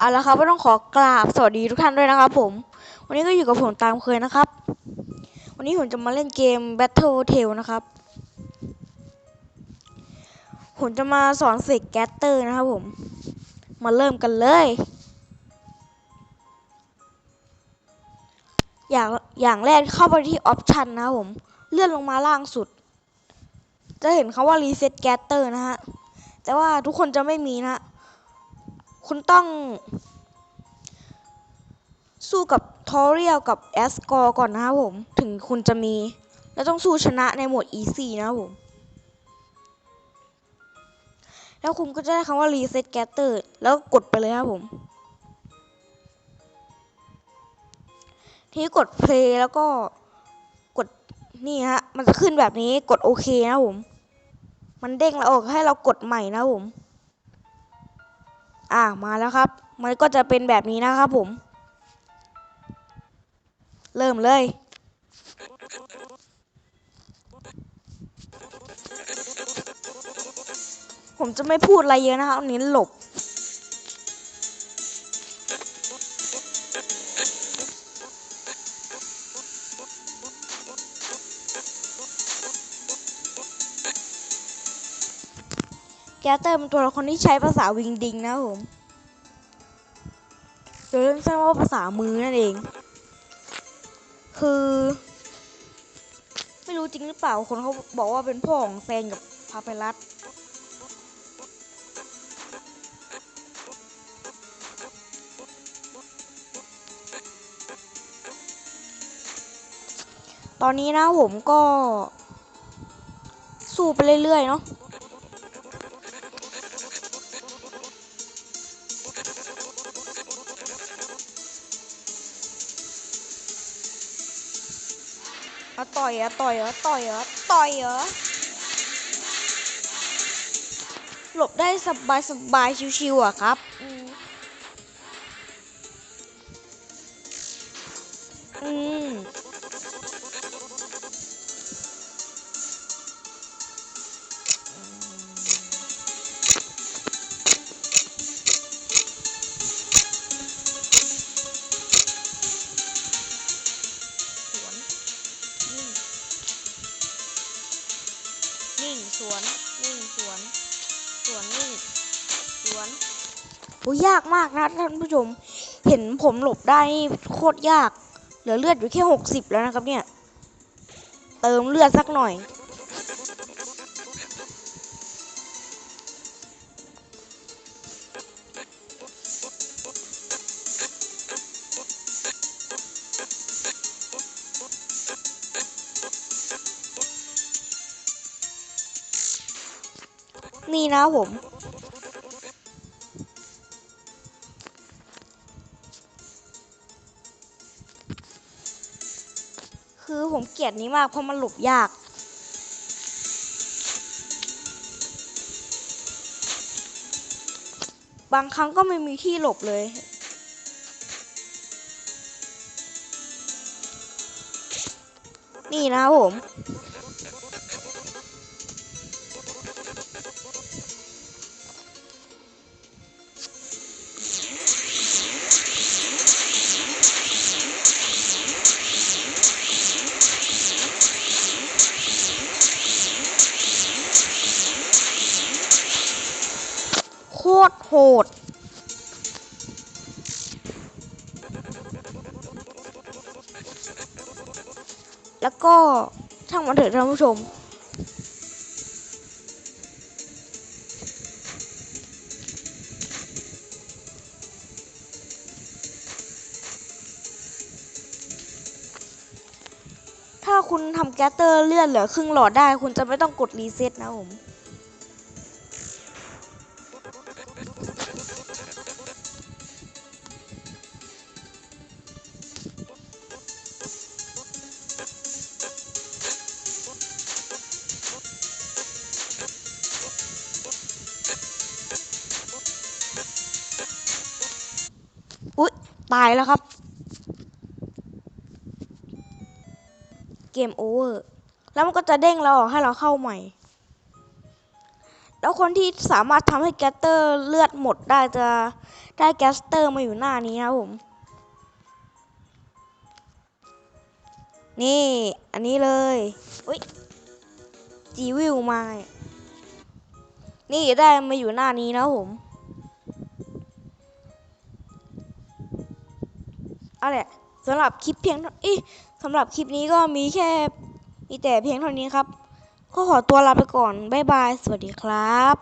เอาละครับก็ต้องขอกราบสวัสดีทุกท่านด้วยนะครับผม วันนี้ก็อยู่กับผมตามเคยนะครับ วันนี้ผมจะมาเล่นเกม Battle Tale นะครับ ผมจะมาสอนเสกแกตเตอร์นะครับผม มาเริ่มกันเลย อย่างอย่างแรกเข้าไปที่ Option นะครับผม เลื่อนลงมาล่างสุด จะเห็นคาว่า Reset Gather นะฮะ แต่ว่าทุกคนจะไม่มีนะฮะ คุณต้อง สู้กับทอเรียลกับแอสกอร์ก่อนนะครับผม ถึงคุณจะมี แล้วต้องสู้ชนะในโหมด Easy นะครับผม แล้วคุณก็จะได้คำว่า Reset Gather แล้วกกดไปเลยครับผม ทีนี้กด Play แล้วก็กดนี่ฮะ มันจะขึ้นแบบนี้กดโอเคนะครับผม มันเด้งแล้วออกให้เรากดใหม่นะครับผม อ่ามาแล้วครับ มันก็จะเป็นแบบนี้นะครับผม เริ่มเลย ผมจะไม่พูดอะไรเยอะนะครับเน้นหลบ แกเตอร์เป็นตัวละครที่ใช้ภาษาวิงดิงนะผมโดยเรียกสั้นว่าภาษามือนั่นเอง คือ ไม่รู้จริงหรือเปล่าคนเขาบอกว่าเป็นพ่อของแซนกับพาเปรัสตอนนี้นะผมก็ สู้ไปเรื่อยๆเนาะ เอาต่อยเหรอะต่อยเหรอะต่อยเหรอะต่อยเหรอหลบได้สบายสบายชิวๆอะครับอืม วนนิ่งสวน สวนนิ่งสวนโอ้ยากมากนะท่านผู้ชม เห็นผมหลบได้โคตรยาก เหลือเลือดอยู่แค่หกสิบแล้วนะครับเนี่ย เติมเลือดสักหน่อย นี่นะผม คือผมเกลียดนี้มากเพราะมันหลบยาก บางครั้งก็ไม่มีที่หลบเลยนี่นะผม ตรโหด แล้วก็ช่างมันเถอะท่านผู้ชม ถ้าคุณทำแกตเตอร์เลื่อนเหลือครึ่งหลอดได้ คุณจะไม่ต้องกดรีเซ็ตนะผม อุ๊ย ตายแล้วครับ เกมโอเวอร์ แล้วมันก็จะเด้งเราออกให้เราเข้าใหม่ แล้วคนที่สามารถทำให้แกสเตอร์เลือดหมดได้จะได้แกสเตอร์มาอยู่หน้านี้นะครับผม นี่อันนี้เลยอุ้ยจีวิวมา นี่ได้มาอยู่หน้านี้นะผมอาแหละสำหรับคลิปเพียงเท่าอีสำหรับคลิปนี้ก็มีแค่มีแต่เพียงเท่านี้ครับ ก็ขอตัวลาไปก่อน บ๊ายบาย สวัสดีครับ